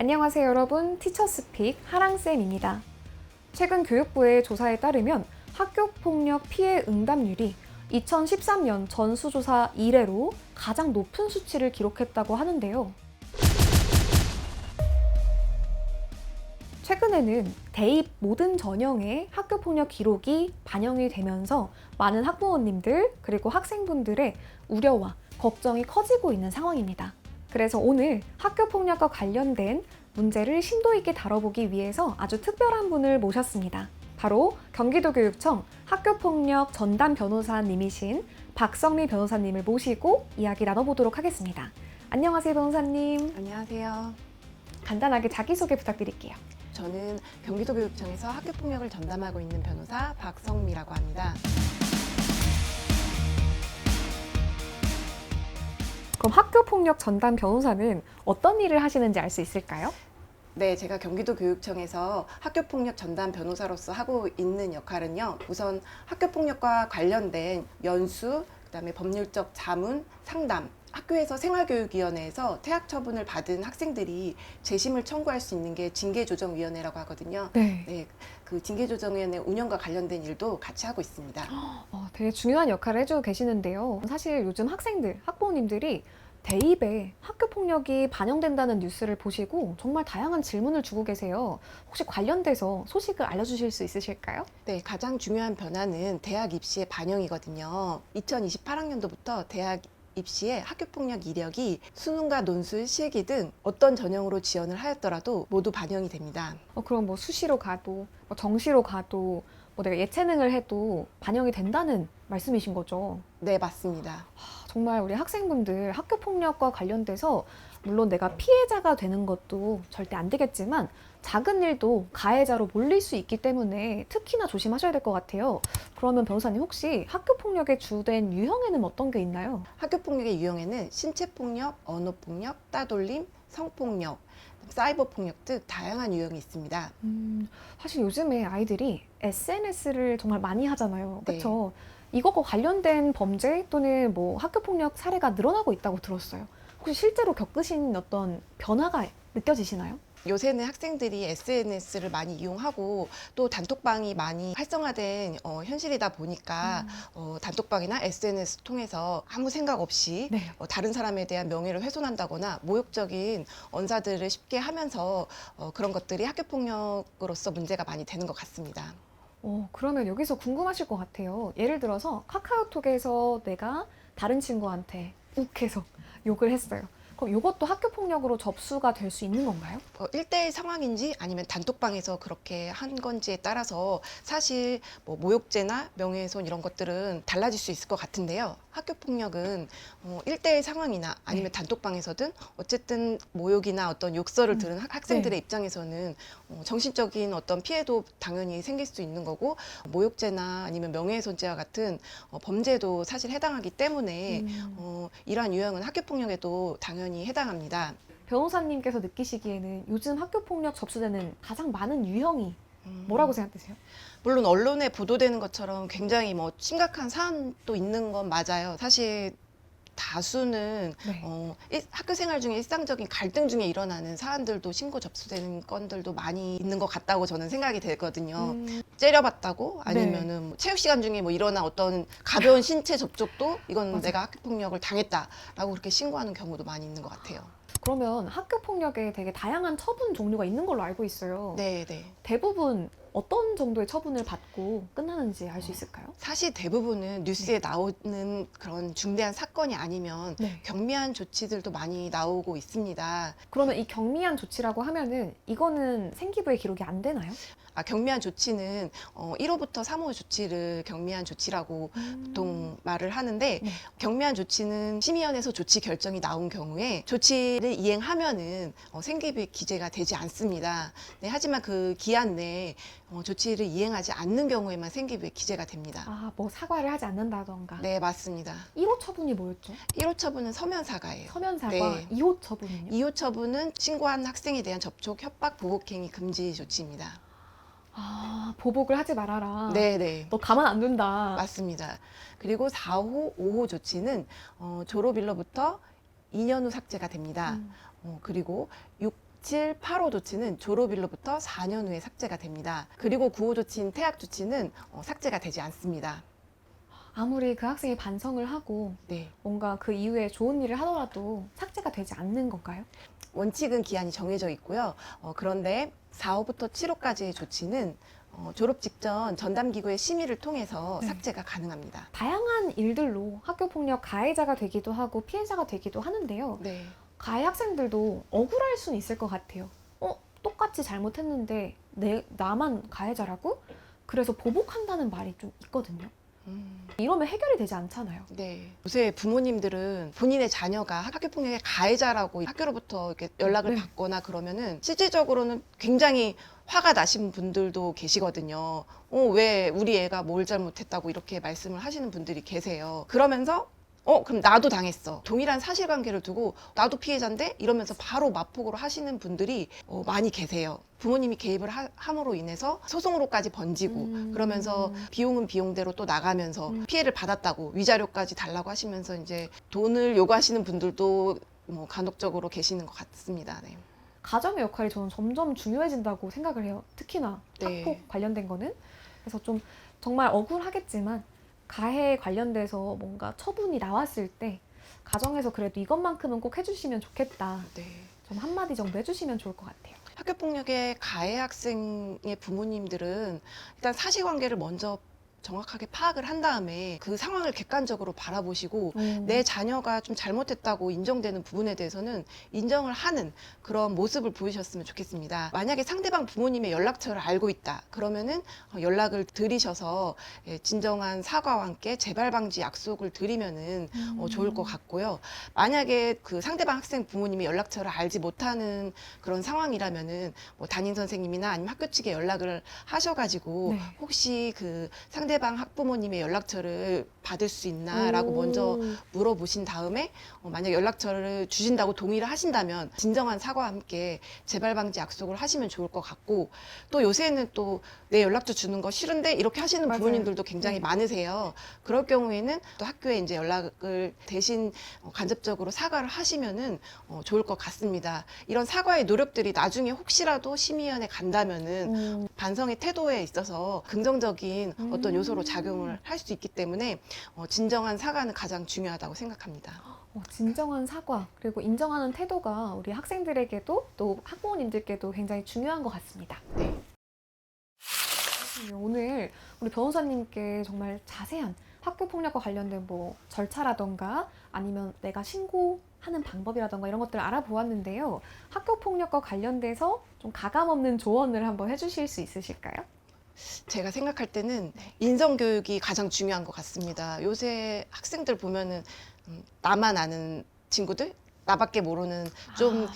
안녕하세요 여러분 티처스픽 하랑쌤입니다. 최근 교육부의 조사에 따르면 학교폭력 피해 응답률이 2013년 전수조사 이래로 가장 높은 수치를 기록했다고 하는데요. 최근에는 대입 모든 전형의 학교폭력 기록이 반영이 되면서 많은 학부모님들 그리고 학생분들의 우려와 걱정이 커지고 있는 상황입니다. 그래서 오늘 학교폭력과 관련된 문제를 심도 있게 다뤄보기 위해서 아주 특별한 분을 모셨습니다. 바로 경기도교육청 학교폭력 전담 변호사님이신 박성미 변호사님을 모시고 이야기 나눠보도록 하겠습니다. 안녕하세요, 변호사님. 안녕하세요. 간단하게 자기소개 부탁드릴게요. 저는 경기도교육청에서 학교폭력을 전담하고 있는 변호사 박성미라고 합니다. 그럼 학교 폭력 전담 변호사는 어떤 일을 하시는지 알 수 있을까요? 네, 제가 경기도 교육청에서 학교 폭력 전담 변호사로서 하고 있는 역할은요. 우선 학교 폭력과 관련된 연수, 그다음에 법률적 자문, 상담, 학교에서 생활교육위원회에서 퇴학 처분을 받은 학생들이 재심을 청구할 수 있는 게 징계조정위원회라고 하거든요. 네. 네, 그 징계조정위원회 운영과 관련된 일도 같이 하고 있습니다. 어, 되게 중요한 역할을 해주고 계시는데요. 사실 요즘 학생들, 학부모님들이 대입에 학교 폭력이 반영된다는 뉴스를 보시고 정말 다양한 질문을 주고 계세요. 혹시 관련돼서 소식을 알려주실 수 있으실까요? 네, 가장 중요한 변화는 대학 입시의 반영이거든요. 2028학년도부터 대학 입시에 학교폭력 이력이 수능과 논술, 실기 등 어떤 전형으로 지원을 하였더라도 모두 반영이 됩니다. 어, 그럼 뭐 수시로 가도, 뭐 정시로 가도, 뭐 내가 예체능을 해도 반영이 된다는 말씀이신 거죠. 네, 맞습니다. 정말 우리 학생분들 학교 폭력과 관련돼서 물론 내가 피해자가 되는 것도 절대 안 되겠지만 작은 일도 가해자로 몰릴 수 있기 때문에 특히나 조심하셔야 될 것 같아요. 그러면 변호사님 혹시 학교 폭력의 주된 유형에는 어떤 게 있나요? 학교 폭력의 유형에는 신체 폭력, 언어 폭력, 따돌림, 성폭력, 사이버 폭력 등 다양한 유형이 있습니다. 음, 사실 요즘에 아이들이 SNS를 정말 많이 하잖아요. 네. 그렇죠? 이것과 관련된 범죄 또는 뭐 학교 폭력 사례가 늘어나고 있다고 들었어요. 혹시 실제로 겪으신 어떤 변화가 느껴지시나요? 요새는 학생들이 SNS를 많이 이용하고 또 단톡방이 많이 활성화된 어, 현실이다 보니까 어, 단톡방이나 SNS 통해서 아무 생각 없이 네. 어, 다른 사람에 대한 명예를 훼손한다거나 모욕적인 언사들을 쉽게 하면서 어, 그런 것들이 학교 폭력으로서 문제가 많이 되는 것 같습니다. 어, 그러면 여기서 궁금하실 것 같아요. 예를 들어서 카카오톡에서 내가 다른 친구한테 욱해서 욕을 했어요. 그럼 이것도 학교 폭력으로 접수가 될 수 있는 건가요? 어, 1대1 상황인지 아니면 단톡방에서 그렇게 한 건지에 따라서 사실 뭐 모욕죄나 명예훼손 이런 것들은 달라질 수 있을 것 같은데요. 학교 폭력은 어, 1대1 상황이나 아니면 단톡방에서든 어쨌든 모욕이나 어떤 욕설을 음, 들은 학- 학생들의 입장에서는 어, 정신적인 어떤 피해도 당연히 생길 수 있는 거고 모욕죄나 아니면 명예훼손죄와 같은 어, 범죄도 사실 해당하기 때문에 음. 어, 이러한 유형은 학교 폭력에도 당연히 해당합니다. 변호사님께서 느끼시기에는 요즘 학교 폭력 접수되는 가장 많은 유형이 음. 뭐라고 생각되세요? 물론 언론에 보도되는 것처럼 굉장히 뭐 심각한 사안도 있는 건 맞아요. 사실 다수는 네. 어, 일- 학교 생활 중에 일상적인 갈등 중에 일어나는 사안들도 신고 접수되는 건들도 많이 있는 것 같다고 저는 생각이 되거든요. 음, 째려봤다고 네. 아니면은 뭐 체육 시간 중에 뭐 일어난 어떤 가벼운 신체 접촉도 이건 맞아요. 내가 학교 폭력을 당했다라고 그렇게 신고하는 경우도 많이 있는 것 같아요. 그러면 학교 폭력에 되게 다양한 처분 종류가 있는 걸로 알고 있어요. 네, 네. 대부분 어떤 정도의 처분을 받고 끝나는지 알 수 있을까요? 사실 대부분은 뉴스에 나오는 그런 중대한 사건이 아니면 네. 경미한 조치들도 많이 나오고 있습니다. 그러면 이 경미한 조치라고 하면은 이거는 생기부에 기록이 안 되나요? 아, 경미한 조치는 어, 1호부터 3호 조치를 경미한 조치라고 보통 말을 하는데 네. 경미한 조치는 심의원에서 조치 결정이 나온 경우에 조치를 이행하면은 어, 생계비 기재가 되지 않습니다. 네, 하지만 그 기한 내에 어, 조치를 이행하지 않는 경우에만 생계비에 기재가 됩니다. 아, 뭐 사과를 하지 않는다던가. 네, 맞습니다. 1호 처분이 뭐였죠? 1호 처분은 서면 사과예요. 서면 사과. 네. 2호 처분은요? 2호 처분은 신고한 학생에 대한 접촉, 협박, 보복행위 금지 조치입니다. 아, 보복을 하지 말아라. 네, 네. 너 가만 안 둔다. 맞습니다. 그리고 4호, 5호 조치는 어, 졸업일로부터 2년 후 삭제가 됩니다. 음. 어, 그리고 6, 7, 8호 조치는 졸업일로부터 4년 후에 삭제가 됩니다. 그리고 9호 조치인 퇴학 조치는 어, 삭제가 되지 않습니다. 아무리 그 학생이 반성을 하고 네. 뭔가 그 이후에 좋은 일을 하더라도 삭제가 되지 않는 건가요? 원칙은 기한이 정해져 있고요. 어, 그런데 4호부터 7호까지의 조치는 어, 졸업 직전 전담기구의 심의를 통해서 네. 삭제가 가능합니다. 다양한 일들로 학교 폭력 가해자가 되기도 하고 피해자가 되기도 하는데요. 네. 가해 학생들도 억울할 수는 있을 것 같아요. 어, 똑같이 잘못했는데 내 나만 가해자라고? 그래서 보복한다는 말이 좀 있거든요. 음, 이러면 해결이 되지 않잖아요. 네. 요새 부모님들은 본인의 자녀가 학교 폭력의 가해자라고 학교로부터 이렇게 연락을 네. 받거나 그러면은 실질적으로는 굉장히 화가 나신 분들도 계시거든요. 어, 왜 우리 애가 뭘 잘못했다고 이렇게 말씀을 하시는 분들이 계세요. 그러면서 어, 그럼 나도 당했어. 동일한 사실관계를 두고 나도 피해자인데 이러면서 바로 마폭으로 하시는 분들이 어, 많이 계세요. 부모님이 개입을 하, 함으로 인해서 소송으로까지 번지고 음. 그러면서 비용은 비용대로 또 나가면서 음. 피해를 받았다고 위자료까지 달라고 하시면서 이제 돈을 요구하시는 분들도 뭐 간혹적으로 계시는 것 같습니다. 네. 가정의 역할이 저는 점점 중요해진다고 생각을 해요. 특히나 네. 학폭 관련된 거는. 그래서 좀 정말 억울하겠지만 가해 관련돼서 뭔가 처분이 나왔을 때 가정에서 그래도 이것만큼은 꼭 해주시면 좋겠다. 네. 좀 한마디 정도 해주시면 좋을 것 같아요. 학교 폭력의 가해 학생의 부모님들은 일단 사실관계를 먼저 정확하게 파악을 한 다음에 그 상황을 객관적으로 바라보시고 음. 내 자녀가 좀 잘못했다고 인정되는 부분에 대해서는 인정을 하는 그런 모습을 보이셨으면 좋겠습니다. 만약에 상대방 부모님의 연락처를 알고 있다. 그러면은 어, 연락을 드리셔서 예, 진정한 사과와 함께 재발 방지 약속을 드리면은 어, 좋을 것 같고요. 만약에 그 상대방 학생 부모님이 연락처를 알지 못하는 그런 상황이라면은 뭐 담임 선생님이나 아니면 학교 측에 연락을 하셔가지고 네. 혹시 그 상대 방 학부모님의 연락처를 받을 수 있나라고 오. 먼저 물어보신 다음에 어, 만약 연락처를 주신다고 동의를 하신다면 진정한 사과와 함께 재발 방지 약속을 하시면 좋을 것 같고 또 요새는 또 내 연락처 주는 거 싫은데 이렇게 하시는 맞아요. 부모님들도 굉장히 네. 많으세요. 그럴 경우에는 또 학교에 이제 연락을 대신 어, 간접적으로 사과를 하시면은 어, 좋을 것 같습니다. 이런 사과의 노력들이 나중에 혹시라도 심의위원회 간다면은 음. 반성의 태도에 있어서 긍정적인 음. 어떤 요소로 작용을 할 수 있기 때문에 어, 진정한 사과는 가장 중요하다고 생각합니다. 어, 진정한 사과 그리고 인정하는 태도가 우리 학생들에게도 또 학부모님들께도 굉장히 중요한 것 같습니다. 네. 오늘 우리 변호사님께 정말 자세한 학교 폭력과 관련된 뭐 절차라던가 아니면 내가 신고하는 방법이라던가 이런 것들을 알아보았는데요. 학교 폭력과 관련돼서 좀 가감 없는 조언을 한번 해주실 수 있으실까요? 제가 생각할 때는 네. 인성 교육이 가장 중요한 것 같습니다. 요새 학생들 보면은 음, 나만 아는 친구들, 나밖에 모르는 좀 아,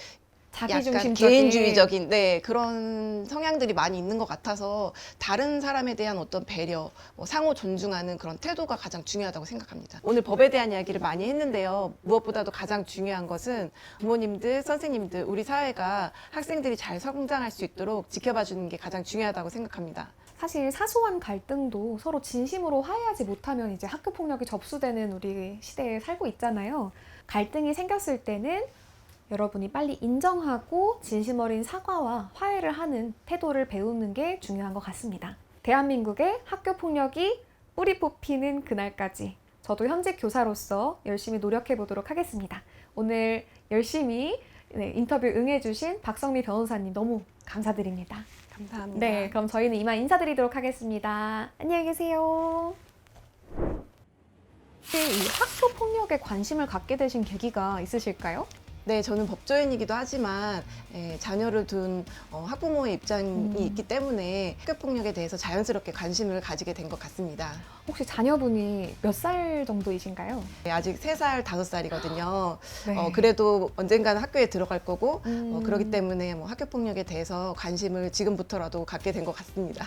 자기 약간 중심적인 개인주의적인 네 그런 성향들이 많이 있는 것 같아서 다른 사람에 대한 어떤 배려, 뭐 상호 존중하는 그런 태도가 가장 중요하다고 생각합니다. 오늘 법에 대한 이야기를 많이 했는데요. 무엇보다도 가장 중요한 것은 부모님들, 선생님들, 우리 사회가 학생들이 잘 성장할 수 있도록 지켜봐 주는 게 가장 중요하다고 생각합니다. 사실 사소한 갈등도 서로 진심으로 화해하지 못하면 이제 학교 폭력이 접수되는 우리 시대에 살고 있잖아요. 갈등이 생겼을 때는 여러분이 빨리 인정하고 진심 어린 사과와 화해를 하는 태도를 배우는 게 중요한 것 같습니다. 대한민국의 학교 폭력이 뿌리 뽑히는 그날까지 저도 현직 교사로서 열심히 노력해 보도록 하겠습니다. 오늘 열심히 네, 인터뷰 응해주신 박성미 변호사님 너무 감사드립니다. 감사합니다. 네, 그럼 저희는 이만 인사드리도록 하겠습니다. 안녕히 계세요. 혹시 이 학교 폭력에 관심을 갖게 되신 계기가 있으실까요? 네, 저는 법조인이기도 하지만 예, 자녀를 둔 어, 학부모의 입장이 음. 있기 때문에 학교 폭력에 대해서 자연스럽게 관심을 가지게 된 것 같습니다. 혹시 자녀분이 몇 살 정도이신가요? 네, 아직 세살 다섯 살이거든요 네. 어, 그래도 언젠가는 학교에 들어갈 거고 음. 어, 그렇기 때문에 뭐 학교 폭력에 대해서 관심을 지금부터라도 갖게 된 것 같습니다.